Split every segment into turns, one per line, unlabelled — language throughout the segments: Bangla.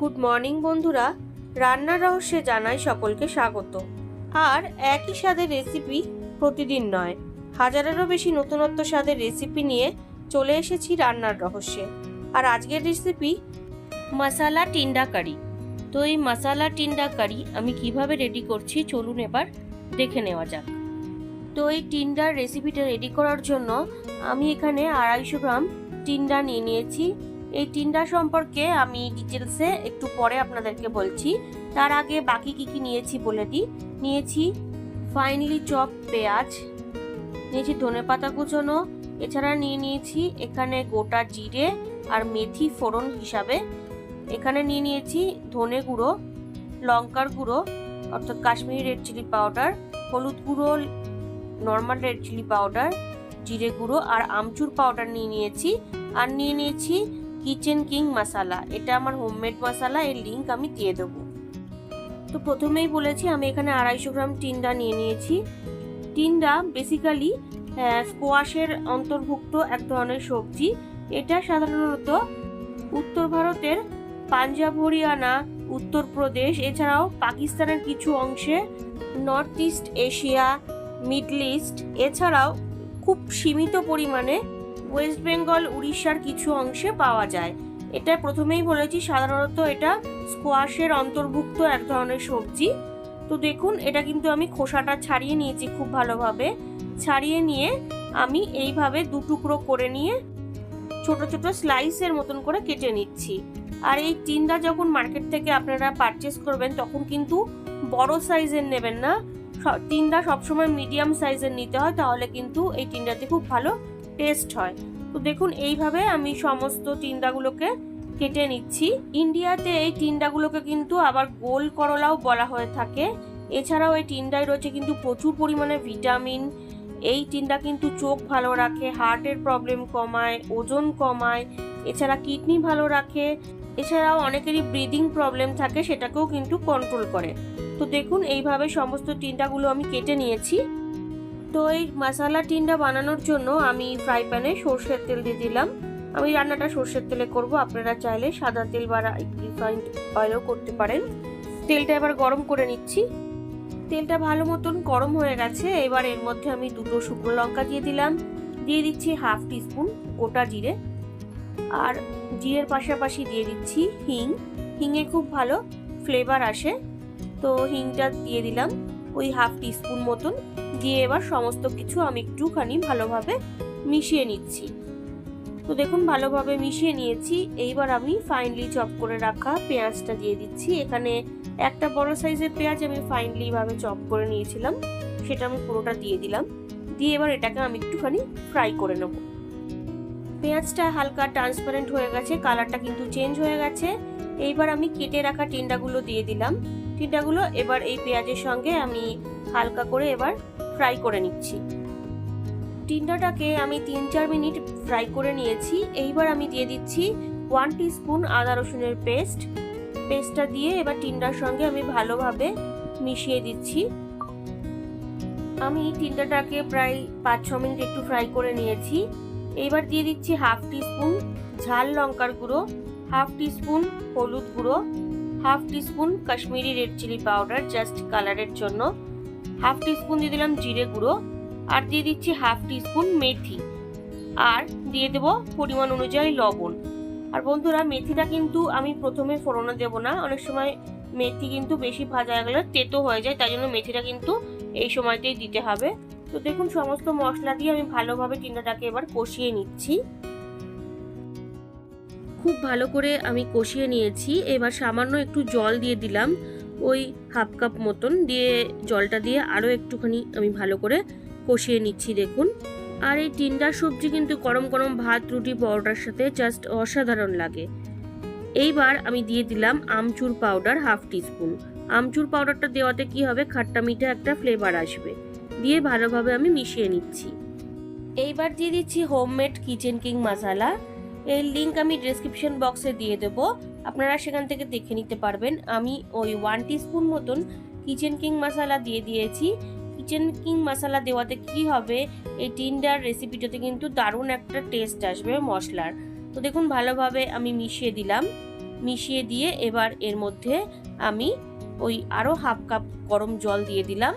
গুড মর্নিং বন্ধুরা। রান্নার রহস্যে জানাই সকলকে স্বাগত। আর একই স্বাদের রেসিপি প্রতিদিন নয়, হাজারেরও বেশি নতুনত্ব স্বাদের রেসিপি নিয়ে চলে এসেছি রান্নার রহস্যে। আর আজকের রেসিপি মশালা টিন্ডা কারি। তো এই মশালা টিন্ডা কারি আমি কীভাবে রেডি করছি চলুন এবার দেখে নেওয়া যাক। তো এই টিন্ডার রেসিপিটা রেডি করার জন্য আমি এখানে আড়াইশো গ্রাম টিন্ডা নিয়ে নিয়েছি। এই টিন্ডা সম্পর্কে আমি ডিটেলসে একটু পরে আপনাদেরকে বলছি। তার আগে বাকি কি কি নিয়েছি বলে দিই। নিয়েছি ফাইনলি চপ পেঁয়াজ, নিয়েছি ধনে পাতা কুচোনো, এছাড়া নিয়ে নিয়েছি এখানে গোটা জিরে আর মেথি ফোড়ন হিসাবে। এখানে নিয়ে নিয়েছি ধনে গুঁড়ো, লঙ্কার গুঁড়ো, অর্থাৎ কাশ্মীরি রেড চিলি পাউডার হলুদ গুঁড়ো নর্মাল রেড চিলি পাউডার জিরে গুঁড়ো আর আমচুর পাউডার নিয়ে নিয়েছি। আর নিয়ে নিয়েছি কিচেন কিং মশালা। এটা আমার হোমমেড মশালা, এর লিঙ্ক আমি দিয়ে দেবো। তো প্রথমেই বলেছি, আমি এখানে আড়াইশো গ্রাম টিন্ডা নিয়ে নিয়েছি। টিন্ডা বেসিক্যালি স্কোয়াশের অন্তর্ভুক্ত এক ধরনের সবজি। এটা সাধারণত উত্তর ভারতের পাঞ্জাব, হরিয়ানা উত্তরপ্রদেশ এছাড়াও পাকিস্তানের কিছু অংশে north east Asia middle east এছাড়াও খুব সীমিত পরিমাণে ওয়েস্ট বেঙ্গল, উড়িষ্যার কিছু অংশে পাওয়া যায়। এটা প্রথমেই বলেছি, সাধারণত এটা স্কোয়াশের অন্তর্ভুক্ত এক ধরনের সবজি। তো দেখুন, এটা কিন্তু আমি খোসাটা ছাড়িয়ে নিয়েছি খুব ভালোভাবে। ছাড়িয়ে নিয়ে আমি এইভাবে দু টুকরো করে নিয়ে ছোট ছোট স্লাইসের মতন করে কেটে নিচ্ছি। আর এই টিন্ডা যখন মার্কেট থেকে আপনারা পারচেস করবেন, তখন কিন্তু বড় সাইজের নেবেন না। টিন্ডা সবসময় মিডিয়াম সাইজের নিতে হয়, তাহলে কিন্তু এই টিন্ডাতে খুব ভালো টেস্ট হয়। তো দেখুন, এইভাবে আমি সমস্ত টিন্ডাগুলোকে কেটে নিচ্ছি। ইন্ডিয়াতে এই টিন্ডাগুলোকে কিন্তু আবার গোল করলাও বলা হয়ে থাকে। এছাড়াও এই টিন্ডায় রয়েছে কিন্তু প্রচুর পরিমাণে ভিটামিন। এই টিন্ডা কিন্তু চোখ ভালো রাখে, হার্টের প্রবলেম কমায়, ওজন কমায়, এছাড়া কিডনি ভালো রাখে, এছাড়াও অনেকেরই ব্রিদিং প্রবলেম থাকে, সেটাকেও কিন্তু কন্ট্রোল করে। তো দেখুন, এইভাবে সমস্ত টিন্ডাগুলো আমি কেটে নিয়েছি। তো এই মশালা টিন্ডা বানানোর জন্য আমি ফ্রাই প্যানে সর্ষের তেল দিয়ে দিলাম। আমি রান্নাটা সর্ষের তেলে করব। আপনারা চাইলে সাদা তেল বা রিফাইন্ড অয়েলও করতে পারেন। তেলটা এবার গরম করে নিচ্ছি। তেলটা ভালো মতন গরম হয়ে গেছে। এবার এর মধ্যে আমি দুটো শুকনো লঙ্কা দিয়ে দিলাম। দিয়ে দিচ্ছি হাফ টিস্পুন গোটা জিরে। আর জিরের পাশাপাশি দিয়ে দিচ্ছি হিং। হিঙে খুব ভালো ফ্লেভার আসে। তো হিংটা দিয়ে দিলাম ওই হাফ টিস্পুন মতন। দিয়ে এবার সমস্ত কিছু আমি একটুখানি ভালোভাবে মিশিয়ে নিচ্ছি। তো দেখুন, ভালোভাবে মিশিয়ে নিয়েছি। এইবার আমি ফাইনলি চপ করে রাখা পেঁয়াজটা দিয়ে দিচ্ছি। এখানে একটা বড় সাইজের পেঁয়াজ আমি ফাইনলি ভাবে চপ করে নিয়েছিলাম। সেটা আমি পুরোটা দিয়ে দিলাম। দিয়ে এবার এটাকে আমি একটুখানি ফ্রাই করে নেব। পেঁয়াজটা হালকা ট্রান্সপারেন্ট হয়ে গেছে কালারটা কিন্তু চেঞ্জ হয়ে গেছে। এইবার আমি কেটে রাখা টিন্ডাগুলো দিয়ে দিলাম। টিন্ডাগুলো এবার এই পেঁয়াজের সঙ্গে আমি হালকা করে এবার ফ্রাই করে নিচ্ছি। টিন্ডাটাকে আমি তিন চার মিনিট ফ্রাই করে নিয়েছি। এইবার আমি দিয়ে দিচ্ছি ওয়ান স্পুন আদা রসুনের পেস্ট পেস্টটা দিয়ে এবার টিন্ডার সঙ্গে আমি ভালোভাবে মিশিয়ে দিচ্ছি। আমি টিন্ডাটাকে প্রায় পাঁচ, ছ মিনিট একটু ফ্রাই করে নিয়েছি। এইবার দিয়ে দিচ্ছি হাফ স্পুন ঝাল লঙ্কার গুঁড়ো হাফ স্পুন হলুদ গুঁড়ো half spoon Kashmiri red chilli powder just কালারের জন্য। হাফ স্পুন দিয়ে দিলাম জিরে গুঁড়ো, আর দিয়ে দিচ্ছি হাফ স্পুন মেথি। আর দিয়ে দেবো পরিমাণ অনুযায়ী লবণ। আর বন্ধুরা, মেথিটা কিন্তু আমি প্রথমে ফোড়নে দেব না। অনেক সময় মেথি কিন্তু বেশি ভাজা গেলে তেতো হয়ে যায়, তাই জন্য মেথিটা কিন্তু এই সময়তেই দিতে হবে। তো দেখুন, সমস্ত মশলা দিয়ে আমি ভালোভাবে টিন্ডাটাকে এবার কষিয়ে নিচ্ছি। খুব ভালো করে আমি কষিয়ে নিয়েছি। এবার সামান্য একটু জল দিয়ে দিলাম। ওই হাফ কাপ মতন দিয়ে জলটা দিয়ে আরও একটুখানি আমি ভালো করে কষিয়ে নিচ্ছি, দেখুন। আর এই টিন্ডার সবজি কিন্তু গরম গরম ভাত, রুটি, পরোটার সাথে জাস্ট অসাধারণ লাগে। এইবার আমি দিয়ে দিলাম amchur powder half teaspoon amchur পাউডারটা দেওয়াতে কি হবে? খাট্টা মিঠা একটা ফ্লেভার আসবে। দিয়ে ভালোভাবে আমি মিশিয়ে নিচ্ছি। এইবার দিয়ে দিচ্ছি হোমমেড কিচেন কিং মশালা এর লিঙ্ক আমি ডেসক্রিপশন বক্সে দিয়ে দেবো। আপনারা সেখান থেকে দেখে নিতে পারবেন। আমি ওই ওয়ান টিস্পুন মতন কিচেন কিং মশালা দিয়ে দিয়েছি। কিচেন কিং মশালা দেওয়াতে কি হবে? এই টিন্ডার রেসিপিটাতে কিন্তু দারুণ একটা টেস্ট আসবে মশলার। তো দেখুন, ভালোভাবে আমি মিশিয়ে দিলাম। মিশিয়ে দিয়ে এবার এর মধ্যে আমি ওই আরও হাফ কাপ গরম জল দিয়ে দিলাম।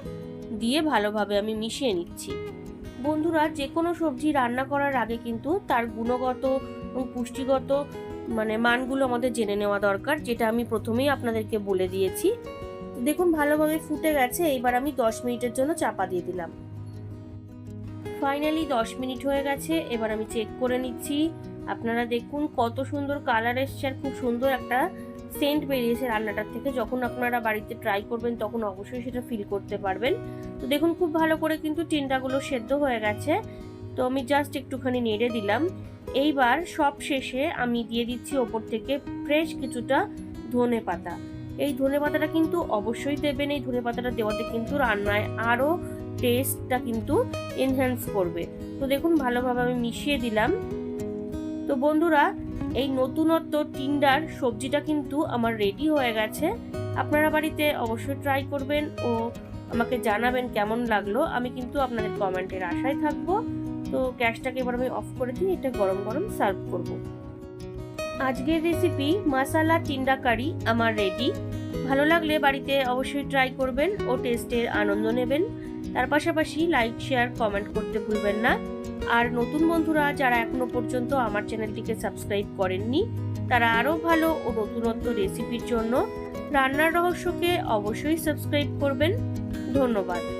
দিয়ে ভালোভাবে আমি মিশিয়ে নিচ্ছি। বন্ধুরা যে কোনো সবজি রান্না করার আগে কিন্তু তার গুণগত এবং পুষ্টিগত মানে মানগুলো আমাদের জেনে নেওয়া দরকার, যেটা আমি প্রথমেই আপনাদেরকে বলে দিয়েছি। দেখুন, ভালোভাবে ফুটে গেছে, এবার আমি দশ মিনিটের জন্য চাপা দিয়ে দিলাম। ফাইনালি দশ মিনিট হয়ে গেছে, এবার আমি চেক করে নিচ্ছি। আপনারা দেখুন কত সুন্দর কালার এসছে আর খুব সুন্দর একটা সেন্ট বেরিয়েছে রান্নাটার থেকে। যখন আপনারা বাড়িতে ট্রাই করবেন, তখন অবশ্যই সেটা ফিল করতে পারবেন। তো দেখুন, খুব ভালো করে কিন্তু টিন্ডাগুলো সেদ্ধ হয়ে গেছে। তো আমি জাস্ট একটুখানি নেড়ে দিলাম। এইবার সব শেষে আমি দিয়ে দিচ্ছি ওপর থেকে ফ্রেশ কিছুটা ধনে পাতা। এই ধনে পাতাটা কিন্তু অবশ্যই দেবেন, এই ধনে পাতাটা দেওয়াতে কিন্তু রান্নায় আরও টেস্টটা কিন্তু এনহ্যান্স করবে। তো দেখুন, ভালোভাবে আমি মিশিয়ে দিলাম। তো বন্ধুরা, এই নতুনত্ব টিন্ডার সবজিটা কিন্তু আমার রেডি হয়ে গেছে। আপনারা বাড়িতে অবশ্যই ট্রাই করবেন ও আমাকে জানাবেন কেমন লাগল। আমি কিন্তু আপনাদের কমেন্টের আশায় থাকব। তো গ্যাসটাকে এবার আমি অফ করে দিয়ে এটা গরম গরম সার্ভ করব। আজকের রেসিপি মাসালা টিন্ডা কারি আমার রেডি ভালো লাগলে বাড়িতে অবশ্যই ট্রাই করবেন ও টেস্টের আনন্দ নেবেন। তার পাশাপাশি লাইক শেয়ার কমেন্ট করতে ভুলবেন না। আর নতুন বন্ধুরা যারা এখনও পর্যন্ত আমার চ্যানেলটিকে সাবস্ক্রাইব করেননি, তারা আরও ভালো ও নতুনত্ব রেসিপির জন্য রান্নার রহস্যকে অবশ্যই সাবস্ক্রাইব করবেন। ধন্যবাদ।